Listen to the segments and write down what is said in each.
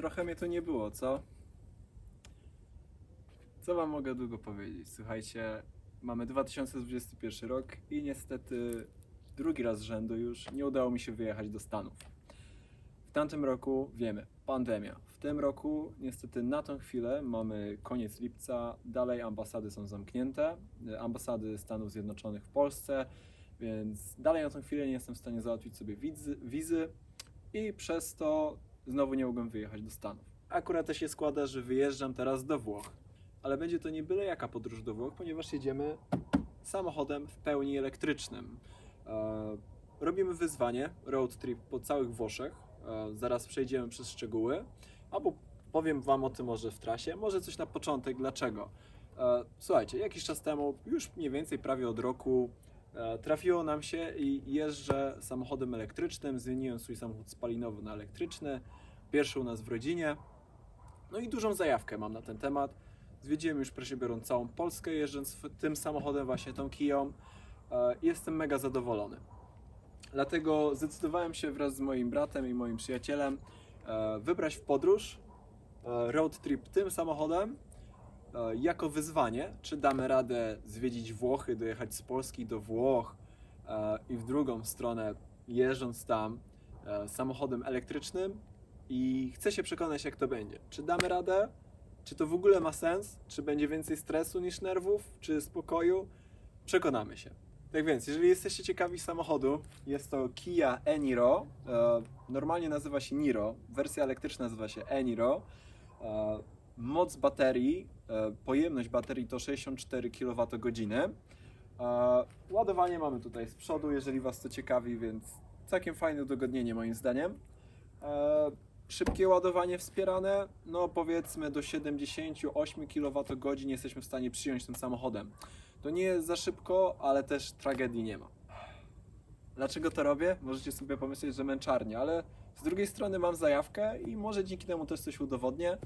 trochę mnie tu nie było, co? Co wam mogę długo powiedzieć? Słuchajcie, mamy 2021 rok i niestety drugi raz z rzędu już nie udało mi się wyjechać do Stanów. W tamtym roku wiemy, pandemia. W tym roku niestety na tą chwilę mamy koniec lipca, dalej ambasady są zamknięte, ambasady Stanów Zjednoczonych w Polsce, więc dalej na tą chwilę nie jestem w stanie załatwić sobie wizy, wizy i przez to znowu nie mogłem wyjechać do Stanów. Akurat też się składa, że wyjeżdżam teraz do Włoch, ale będzie to nie byle jaka podróż do Włoch, ponieważ jedziemy samochodem w pełni elektrycznym. E, robimy wyzwanie, road trip po całych Włoszech. E, zaraz przejdziemy przez szczegóły, albo powiem Wam o tym może w trasie, może coś na początek, dlaczego. E, słuchajcie, jakiś czas temu, już mniej więcej prawie od roku, trafiło nam się i jeżdżę samochodem elektrycznym, zmieniłem swój samochód spalinowy na elektryczny, pierwszy u nas w rodzinie. No i dużą zajawkę mam na ten temat. Zwiedziłem już proszę biorąc całą Polskę, jeżdżąc tym samochodem, właśnie tą Kiją. E, Jestem mega zadowolony. Dlatego zdecydowałem się wraz z moim bratem i moim przyjacielem e, wybrać w podróż e, road trip tym samochodem e, jako wyzwanie, czy damy radę zwiedzić Włochy, dojechać z Polski do Włoch e, i w drugą stronę jeżdżąc tam e, samochodem elektrycznym i chcę się przekonać jak to będzie. Czy damy radę? Czy to w ogóle ma sens? Czy będzie więcej stresu niż nerwów? Czy spokoju? Przekonamy się. Tak więc, jeżeli jesteście ciekawi samochodu, jest to Kia e-Niro. E, normalnie nazywa się Niro, wersja elektryczna nazywa się e-Niro. Moc baterii, e, pojemność baterii to 64 kWh. E, ładowanie mamy tutaj z przodu, jeżeli Was to ciekawi, więc całkiem fajne udogodnienie moim zdaniem. E, szybkie ładowanie wspierane, no powiedzmy do 78 kWh jesteśmy w stanie przyjąć tym samochodem. To nie jest za szybko, ale też tragedii nie ma. Dlaczego to robię? Możecie sobie pomyśleć, że męczarnie, ale z drugiej strony mam zajawkę i może dzięki temu też coś udowodnię.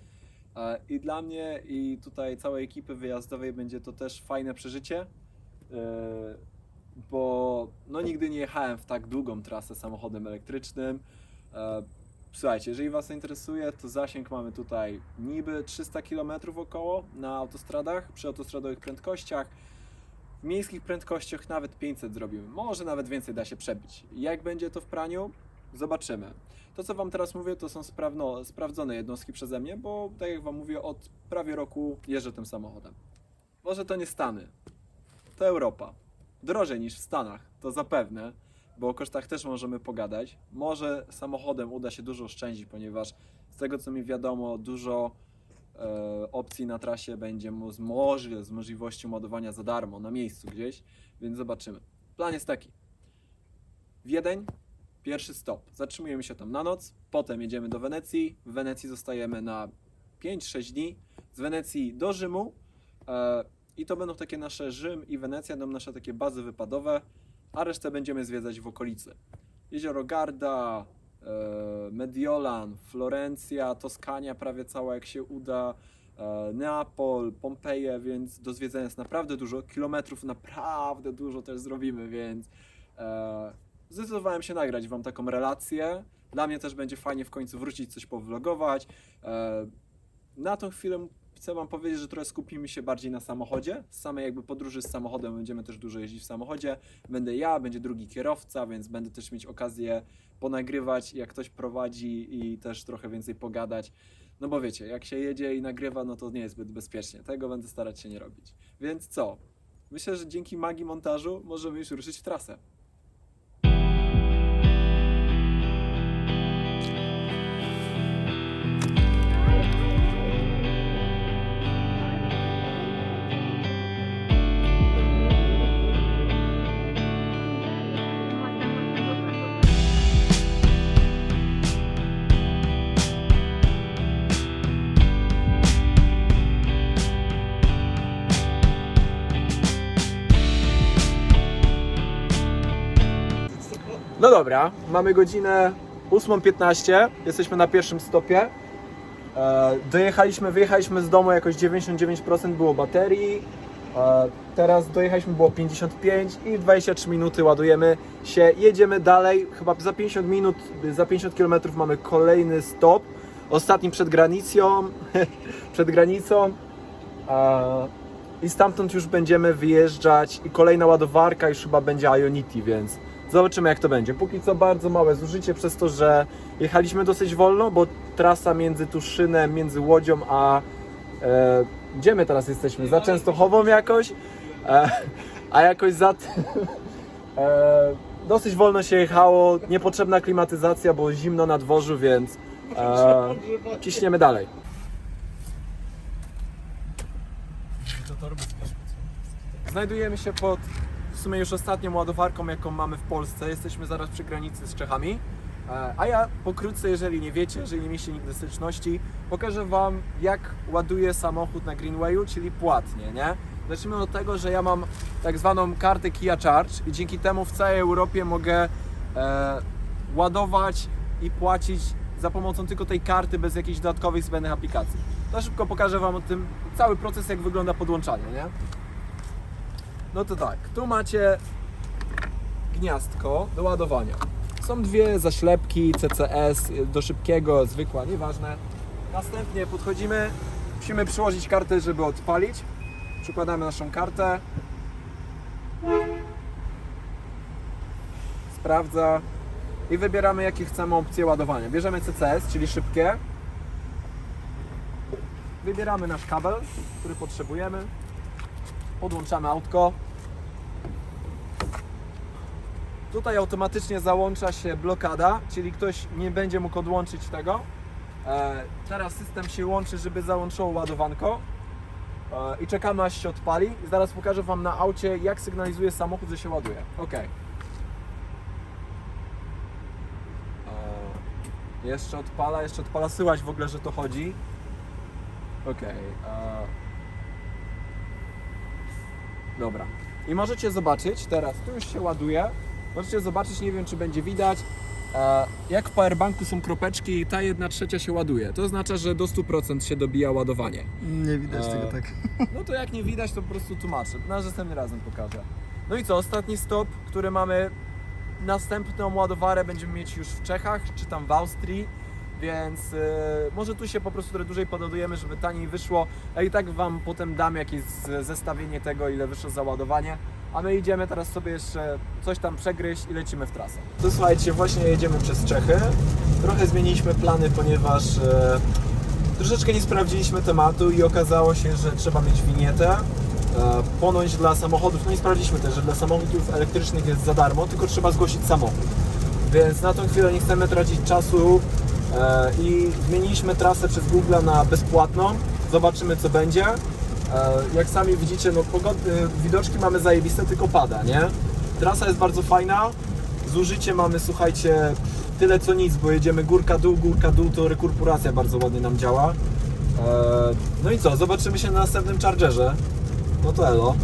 E, I dla mnie i tutaj całej ekipy wyjazdowej będzie to też fajne przeżycie, e, bo no nigdy nie jechałem w tak długą trasę samochodem elektrycznym. E, Słuchajcie, jeżeli Was interesuje, to zasięg mamy tutaj niby 300 km około na autostradach, przy autostradowych prędkościach. W miejskich prędkościach nawet 500 zrobimy. Może nawet więcej da się przebić. Jak będzie to w praniu? Zobaczymy. To, co Wam teraz mówię, to są sprawno, sprawdzone jednostki przeze mnie, bo tak jak Wam mówię, od prawie roku jeżdżę tym samochodem. Może to nie Stany, to Europa. Drożej niż w Stanach, to zapewne, bo o kosztach też możemy pogadać. Może samochodem uda się dużo oszczędzić, ponieważ z tego co mi wiadomo, dużo e, opcji na trasie będzie z, może, z możliwością ładowania za darmo na miejscu gdzieś, więc zobaczymy. Plan jest taki. Wiedeń, pierwszy stop. Zatrzymujemy się tam na noc, potem jedziemy do Wenecji. W Wenecji zostajemy na 5-6 dni. Z Wenecji do Rzymu. E, I to będą takie nasze Rzym i Wenecja, będą nasze takie bazy wypadowe, a resztę będziemy zwiedzać w okolicy. Jezioro Garda, e, Mediolan, Florencja, Toskania prawie cała jak się uda, e, Neapol, Pompeje, więc do zwiedzenia jest naprawdę dużo, kilometrów naprawdę dużo też zrobimy, więc zdecydowałem się nagrać Wam taką relację. Dla mnie też będzie fajnie w końcu wrócić, coś powlogować. E, na tą chwilę chcę Wam powiedzieć, że trochę skupimy się bardziej na samochodzie. Z samej jakby podróży z samochodem będziemy też dużo jeździć w samochodzie. Będę ja, będzie drugi kierowca, więc będę też mieć okazję ponagrywać, jak ktoś prowadzi i też trochę więcej pogadać. No bo wiecie, jak się jedzie i nagrywa, no to nie jest zbyt bezpiecznie. Tego będę starać się nie robić. Więc co? Myślę, że dzięki magii montażu możemy już ruszyć w trasę. No dobra, mamy godzinę 8.15, jesteśmy na pierwszym stopie. E, dojechaliśmy, wyjechaliśmy z domu jakoś 99% było baterii. E, teraz dojechaliśmy było 55 i 23 minuty ładujemy się. Jedziemy dalej, chyba za 50 minut, za 50 km mamy kolejny stop. ostatni przed granicą, przed granicą. A, I stamtąd już będziemy wyjeżdżać i kolejna ładowarka już chyba będzie Ionity, więc zobaczymy jak to będzie. Póki co bardzo małe zużycie przez to, że jechaliśmy dosyć wolno, bo trasa między Tuszynem, między Łodzią a e, gdzie my teraz jesteśmy? Za Częstochową jakoś? E, a jakoś za... e, dosyć wolno się jechało, niepotrzebna klimatyzacja, było zimno na dworzu, więc e, ciśniemy dalej. Znajdujemy się pod sumie już ostatnią ładowarką, jaką mamy w Polsce. Jesteśmy zaraz przy granicy z Czechami. E, A ja pokrótce, jeżeli nie wiecie, jeżeli nie mieliście nigdy styczności, pokażę Wam, jak ładuję samochód na Greenwayu, czyli płatnie, nie? Zacznijmy od tego, że ja mam tak zwaną kartę Kia Charge i dzięki temu w całej Europie mogę e, ładować i płacić za pomocą tylko tej karty bez jakichś dodatkowych zbędnych aplikacji. To szybko pokażę Wam o tym cały proces, jak wygląda podłączanie, nie? No to tak, tu macie gniazdko do ładowania. Są dwie zaślepki CCS do szybkiego, zwykła, nieważne. Następnie podchodzimy, musimy przyłożyć kartę, żeby odpalić. Przykładamy naszą kartę. Sprawdza i wybieramy jakie chcemy opcje ładowania. Bierzemy CCS, czyli szybkie. Wybieramy nasz kabel, który potrzebujemy. Podłączamy autko. Tutaj automatycznie załącza się blokada, czyli ktoś nie będzie mógł odłączyć tego. E, teraz system się łączy, żeby załączyło ładowanko. E, I czekamy aż się odpali. Zaraz pokażę Wam na aucie, jak sygnalizuje samochód, że się ładuje. Ok. E, jeszcze odpala, jeszcze odpala. Syłać w ogóle, że to chodzi. Ok. E, Dobra. I możecie zobaczyć teraz, tu już się ładuje. Możecie zobaczyć, nie wiem czy będzie widać, e, jak w powerbanku są kropeczki i ta jedna trzecia się ładuje. To oznacza, że do 100% się dobija ładowanie. Nie widać Eee. tego tak. No to jak nie widać, to po prostu tłumaczę. Na następnym razem pokażę. No i co, ostatni stop, który mamy. Następną ładowarę będziemy mieć już w Czechach, czy tam w Austrii, więc e, może tu się po prostu trochę dłużej podładujemy, żeby taniej wyszło. A i tak Wam potem dam jakieś zestawienie tego, ile wyszło za ładowanie. A my idziemy teraz sobie jeszcze coś tam przegryźć i lecimy w trasę. To słuchajcie, właśnie jedziemy przez Czechy. Trochę zmieniliśmy plany, ponieważ e, troszeczkę nie sprawdziliśmy tematu i okazało się, że trzeba mieć winietę. E, Ponoć dla samochodów, no i sprawdziliśmy też, że dla samochodów elektrycznych jest za darmo, tylko trzeba zgłosić samochód. Więc na tą chwilę nie chcemy tracić czasu i zmieniliśmy trasę przez Google na bezpłatną. Zobaczymy co będzie. E, Jak sami widzicie, no pogod- e, widoczki mamy zajebiste, tylko pada, nie? Trasa jest bardzo fajna. Zużycie mamy, słuchajcie, tyle co nic, bo jedziemy górka dół, górka dół, to rekurpuracja bardzo ładnie nam działa. E, No i co, zobaczymy się na następnym Chargerze. No to elo.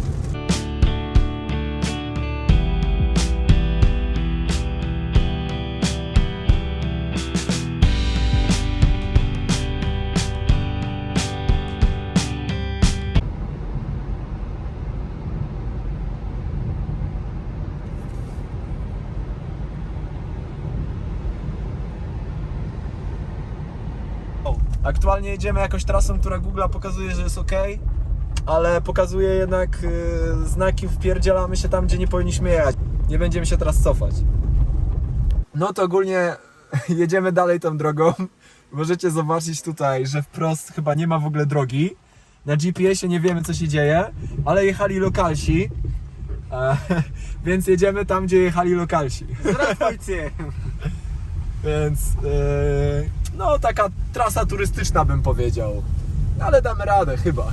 jedziemy jakoś trasą, która Google pokazuje, że jest ok, ale pokazuje jednak yy, znaki, wpierdzielamy się tam, gdzie nie powinniśmy jechać. Nie będziemy się teraz cofać. No to ogólnie jedziemy dalej tą drogą. Możecie zobaczyć tutaj, że wprost chyba nie ma w ogóle drogi. Na GPS-ie nie wiemy, co się dzieje, ale jechali lokalsi, e, więc jedziemy tam, gdzie jechali lokalsi. Zdrowie, Więc... E, no taka trasa turystyczna bym powiedział. Ale damy radę chyba.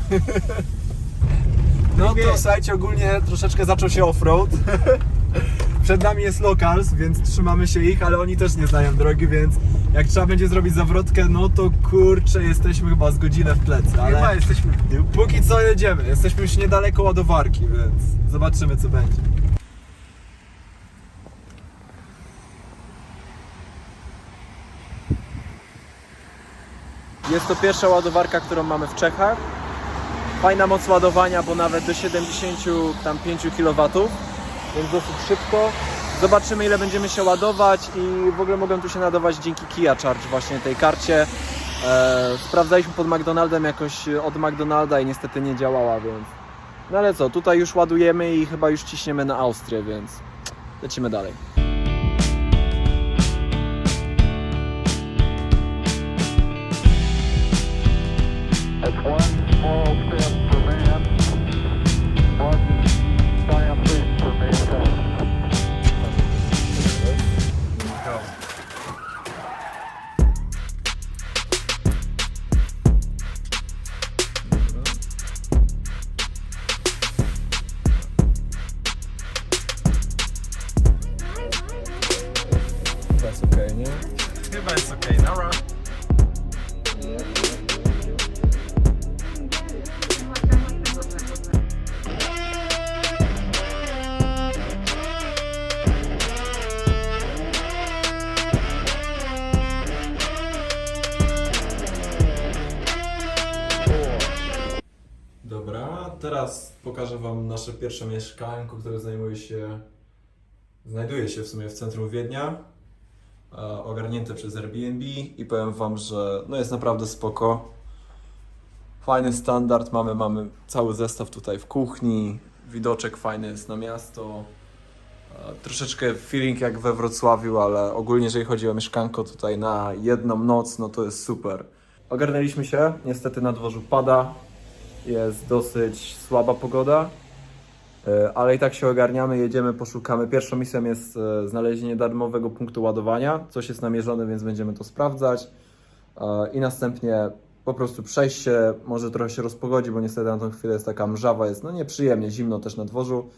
No to słuchajcie, ogólnie troszeczkę zaczął się offroad. Przed nami jest locals, więc trzymamy się ich, ale oni też nie znają drogi, więc jak trzeba będzie zrobić zawrotkę, no to kurczę, jesteśmy chyba z godzinę w plecy, Chyba ale jesteśmy w tył. póki co jedziemy. Jesteśmy już niedaleko ładowarki, więc zobaczymy co będzie. Jest to pierwsza ładowarka, którą mamy w Czechach. Fajna moc ładowania, bo nawet do 75 kW, więc dosyć szybko. Zobaczymy ile będziemy się ładować i w ogóle mogą tu się nadawać dzięki Kia Charge właśnie tej karcie. E, sprawdzaliśmy pod McDonaldem jakoś od McDonalda i niestety nie działała, więc... No ale co, tutaj już ładujemy i chyba już ciśniemy na Austrię, więc lecimy dalej. Okej, nie? Chyba jest okej, dobra. Dobra, teraz pokażę Wam nasze pierwsze mieszkanko, które zajmuje się, znajduje się w sumie w centrum Wiednia, ogarnięte przez Airbnb i powiem Wam, że no jest naprawdę spoko. Fajny standard, mamy, mamy cały zestaw tutaj w kuchni, widoczek fajny jest na miasto. E, Troszeczkę feeling jak we Wrocławiu, ale ogólnie jeżeli chodzi o mieszkanko tutaj na jedną noc, no to jest super. Ogarnęliśmy się, niestety na dworzu pada, jest dosyć słaba pogoda, e, ale i tak się ogarniamy, jedziemy, poszukamy. Pierwszą misją jest e, znalezienie darmowego punktu ładowania. Coś jest namierzone, więc będziemy to sprawdzać. E, I następnie po prostu przejść się, może trochę się rozpogodzi, bo niestety na tą chwilę jest taka mrzawa, jest no nieprzyjemnie, zimno też na dworzu.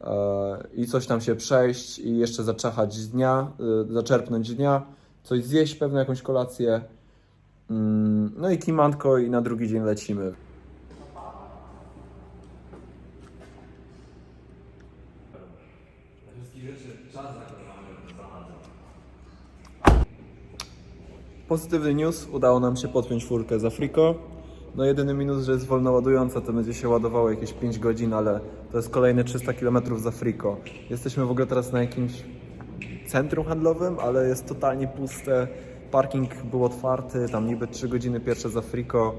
E, I coś tam się przejść i jeszcze zaczachać dnia, e, zaczerpnąć dnia, coś zjeść, pewnie jakąś kolację. Mm, No i klimatko i na drugi dzień lecimy. Pozytywny news, udało nam się podpiąć furkę z Afriko. No jedyny minus, że jest wolno ładująca, to będzie się ładowało jakieś 5 godzin, ale to jest kolejne 300 km z Afriko. Jesteśmy w ogóle teraz na jakimś centrum handlowym, ale jest totalnie puste. Parking był otwarty, tam niby 3 godziny pierwsze z Afriko,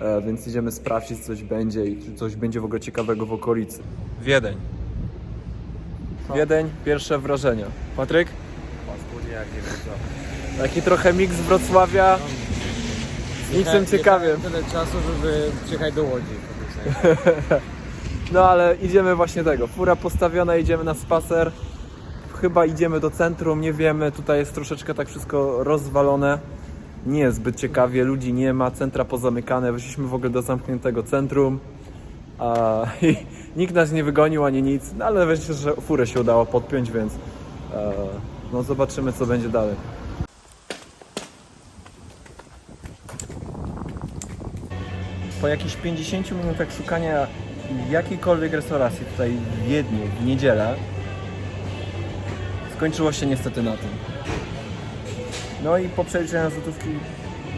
e, więc idziemy sprawdzić, czy coś będzie i czy coś będzie w ogóle ciekawego w okolicy. Wiedeń. Wiedeń, pierwsze wrażenia. Patryk? Paskudnie jak nie wiem. Taki trochę miks Wrocławia z niczym ciekawym. Tyle czasu, żeby przyjechać do Łodzi. No ale idziemy właśnie tego. Fura postawiona, idziemy na spacer. Chyba idziemy do centrum, nie wiemy. Tutaj jest troszeczkę tak wszystko rozwalone. Nie jest zbyt ciekawie, ludzi nie ma, centra pozamykane. Weszliśmy w ogóle do zamkniętego centrum. A, i nikt nas nie wygonił ani nic, no ale myślę, że furę się udało podpiąć, więc e, no zobaczymy co będzie dalej. Po jakichś 50 minutach szukania jakiejkolwiek restauracji tutaj w Wiedniu w niedzielę skończyło się niestety na tym. No i po przeliczeniu złotówki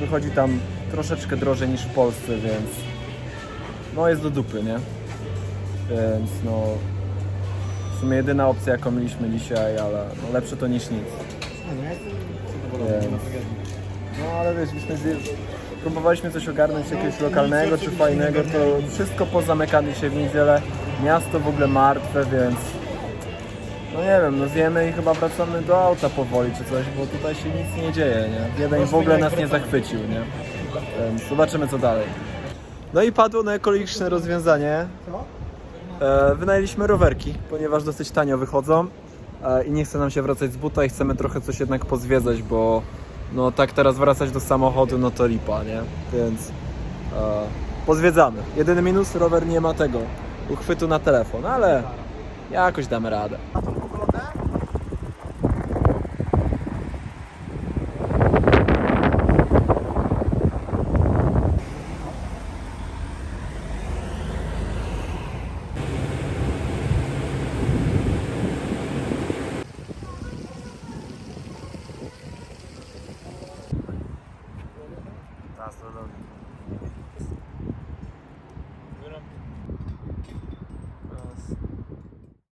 wychodzi tam troszeczkę drożej niż w Polsce, więc no jest do dupy, nie? Więc no w sumie jedyna opcja jaką mieliśmy dzisiaj, ale no lepsze to niż nic. No zadowolony, nie ma tragedii. No ale wiesz, myśmy zje... próbowaliśmy coś ogarnąć jakiegoś lokalnego czy fajnego, to wszystko pozamykane się w niedzielę. Miasto w ogóle martwe, więc no nie wiem, no zjemy i chyba wracamy do auta powoli czy coś, bo tutaj się nic nie dzieje, nie? Jeden w ogóle nas nie zachwycił, nie? Więc zobaczymy co dalej. No i padło na ekologiczne rozwiązanie. E, wynajęliśmy rowerki, ponieważ dosyć tanio wychodzą e, i nie chce nam się wracać z buta i chcemy trochę coś jednak pozwiedzać, bo no tak teraz wracać do samochodu, no to lipa, nie? Więc e, pozwiedzamy. Jedyny minus, rower nie ma tego uchwytu na telefon, ale jakoś damy radę.